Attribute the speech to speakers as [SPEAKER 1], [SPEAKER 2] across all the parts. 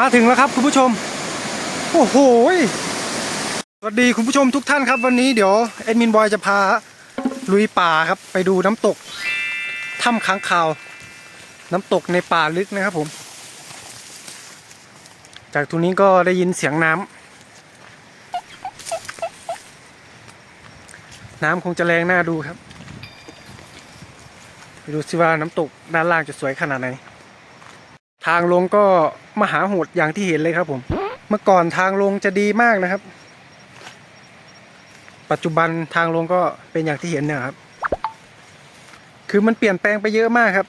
[SPEAKER 1] มาถึงแล้วครับคุณผู้ชม โอ้โหสวัสดีคุณผู้ชมทุกท่านครับ วันนี้เดี๋ยวแอดมินบอยจะพาลุยป่าครับ ไปดูน้ำตกถ้ำค้างคาว น้ำตกในป่าลึกนะครับผม จากตรงนี้ก็ได้ยินเสียงน้ำน้ำคงจะแรงน่าดูครับ ไปดูสิว่าน้ำตกด้านล่างจะสวยขนาดไหน ทางลงก็มหาโหดอย่างที่เห็นเลยครับผม เมื่อก่อนทางลงจะดีมากนะครับ ปัจจุบันทางลงก็เป็นอย่างที่เห็นเนี่ยครับ คือมันเปลี่ยนแปลงไปเยอะมากครับ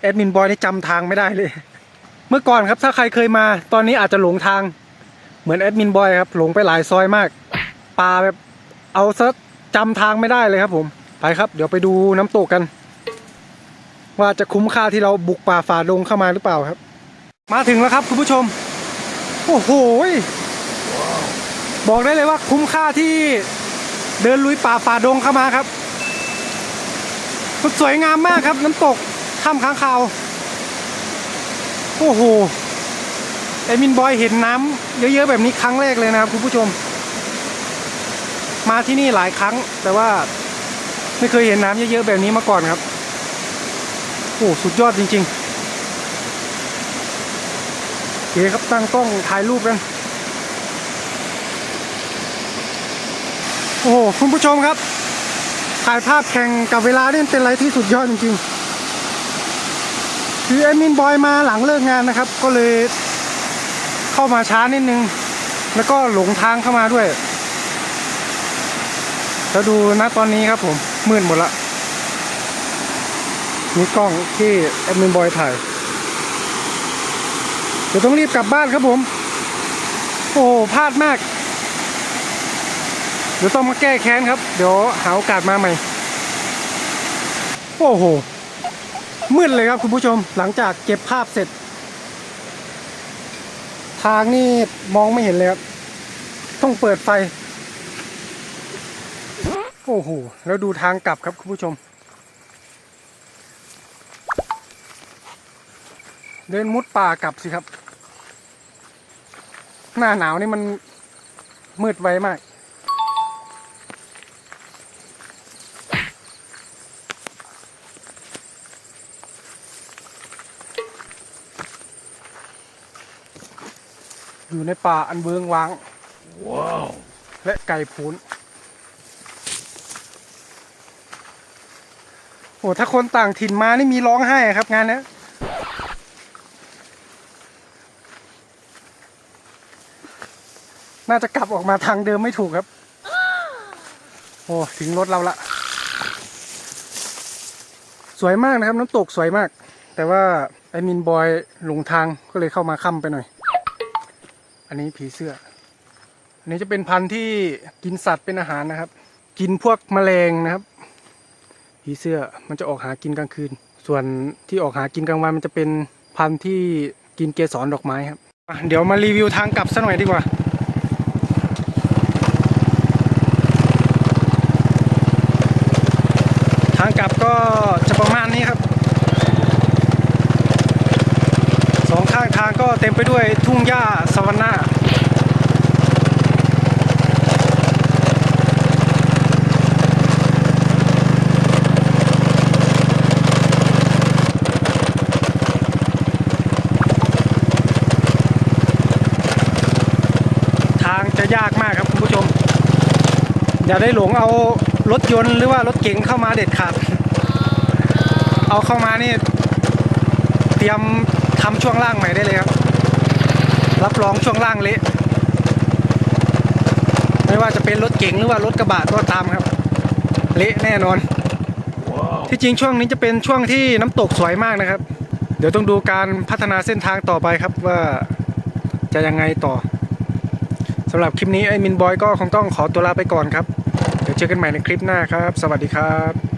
[SPEAKER 1] แอดมินบอยนี่จำทางไม่ได้เลย เมื่อก่อนครับถ้าใครเคยมา ตอนนี้อาจจะหลงทาง เหมือนแอดมินบอยครับ หลงไปหลายซอยมากป่าแบบเอาซะจำทางไม่ได้เลยครับผม ไปครับ เดี๋ยวไปดูน้ำตกกัน ว่าจะคุ้มค่าที่เราบุกป่าฝ่าดงเข้ามาหรือเปล่าครับ มาถึงแล้วครับคุณผู้ชม โอ้โหบอกได้เลยว่าคุ้มค่าที่เดินลุยป่าฝ่าดงเข้ามาครับมันสวยงามมากครับ น้ำตกถ้ำค้างคาว โอ้โหไอมินบอยเห็นน้ำเยอะๆแบบนี้ครั้งแรกเลยนะครับคุณผู้ชม มาที่นี่หลายครั้ง แต่ว่าไม่เคยเห็นน้ำเยอะๆแบบนี้มาก่อนครับ โอ้สุดยอดจริงๆโอเคครับตั้งกล้องถ่ายรูปกันโอ้โหคุณผู้ชมครับ ถ่ายภาพแข่งกับเวลาเนี่ยเป็นอะไรที่สุดยอดจริงๆ คือแอดมินบอยมาหลังเลิกงานนะครับ ก็เลยเข้ามาช้านิดนึง แล้วก็หลงทางเข้ามาด้วยแล้วดูนะตอนนี้ครับผมมืดหมดละ นี่กล้องที่แอดมินบอยถ่ายเดี๋ยวต้องรีบกลับบ้านครับผม โอ้โหพลาดมาก เดี๋ยวต้องมาแก้แค้นครับ เดี๋ยวหาโอกาสมาใหม่ โอ้โห มืดเลยครับคุณผู้ชม หลังจากเก็บภาพเสร็จ ทางนี่มองไม่เห็นเลยครับ ต้องเปิดไฟ โอ้โห แล้วดูทางกลับครับคุณผู้ชม เดินมุดป่ากลับสิครับ หน้าหนาวนี่มันมืดไวมาก อยู่ในป่าอันเบืองว้าง ว้าว และไก่พูนโอ้ถ้าคนต่างถิ่นมานี่มีร้องไห้ครับงานเนี้ น่าจะกลับออกมาทางเดิมไม่ถูกครับ โอ้ถึงรถเราละ สวยมากนะครับ น้ำตกสวยมาก แต่ว่าไอมินบอยหลงทางก็เลยเข้ามาค่ำไปหน่อย อันนี้ผีเสื้อ อันนี้จะเป็นพันธุ์ที่กินสัตว์เป็นอาหารนะครับ กินพวกแมลงนะครับ ผีเสื้อมันจะออกหากินกลางคืน ส่วนที่ออกหากินกลางวันมันจะเป็นพันธุ์ที่กินเกสรดอกไม้ครับอะเดี๋ยวมารีวิวทางกลับสักหน่อยดีกว่า ทาง กลับก็จะประมาณนี้ครับสองข้างทางก็เต็มไปด้วยทุ่งหญ้าสวรรค์ทางจะยากมากครับคุณผู้ชม อย่าได้หลงเอารถยนต์หรือว่ารถเก๋งเข้ามาเด็ดขาด เอาเข้ามานี่ เตรียมทำช่วงล่างใหม่ได้เลยครับ รับรองช่วงล่างเละไม่ว่าจะเป็นรถเก๋งหรือว่ารถกระบะก็ตามครับ เละแน่นอน ที่จริงช่วงนี้จะเป็นช่วงที่น้ำตกสวยมากนะครับ เดี๋ยวต้องดูการพัฒนาเส้นทางต่อไปครับว่าจะยังไงต่อสำหรับคลิปนี้ไอ้มินบอยก็คงต้องขอตัวลาไปก่อนครับ เดี๋ยวเจอกันใหม่ในคลิปหน้าครับ สวัสดีครับ